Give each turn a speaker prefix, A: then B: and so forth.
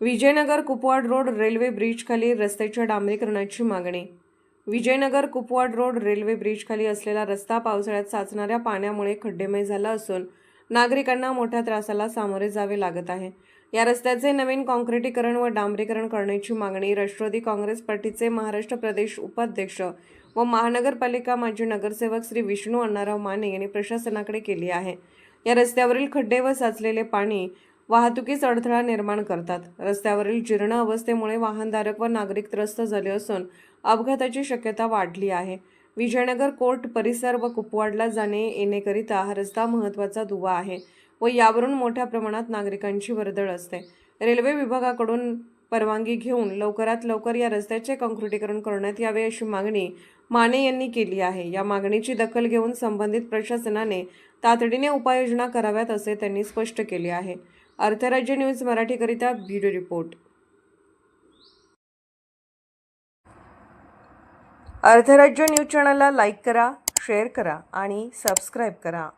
A: Vijayanagar Kupwad road railway ब्रिजखाली रस्त्याच्या डांबरीकरणाची मागणी. विजयनगर कुपवाड रोड रेल्वे ब्रिजखाली असलेला रस्ता पावसाळ्यात साचणाऱ्या पाण्यामुळे खड्डेमय झाला असून नागरिकांना मोठ्या त्रासाला सामोरे जावे लागत आहे. या रस्त्याचे नवीन काँक्रिटीकरण व डांबरीकरण करण्याची मागणी राष्ट्रवादी काँग्रेस पार्टीचे महाराष्ट्र प्रदेश उपाध्यक्ष व महानगरपालिका माजी नगरसेवक श्री विष्णू अण्णाराव माने यांनी प्रशासनाकडे केली आहे. या रस्त्यावरील खड्डे व साचलेले पाणी वाहतुकीस अडथळा निर्माण करतात. रस्त्यावरील जीर्ण अवस्थेमुळे वाहनधारक व नागरिक त्रस्त झाले असून अपघाताची शक्यता वाढली आहे. विजयनगर कोर्ट परिसर व कुपवाडला जाणे येणेकरिता हा रस्ता महत्त्वाचा दुवा आहे व यावरून मोठ्या प्रमाणात नागरिकांची वर्दळ असते. रेल्वे विभागाकडून परवानगी घेऊन लवकरात लवकर या रस्त्याचे काँक्रिटीकरण करण्यात यावे अशी मागणी माने यांनी केली आहे. या मागणीची दखल घेऊन संबंधित प्रशासनाने तातडीने उपाययोजना कराव्यात असे त्यांनी स्पष्ट केले आहे. अर्थराज्य न्यूज मराठीकरिता ब्युरो रिपोर्ट. अर्थराज्य न्यूज चॅनलला लाईक करा शेअर करा आणि सबस्क्राईब करा.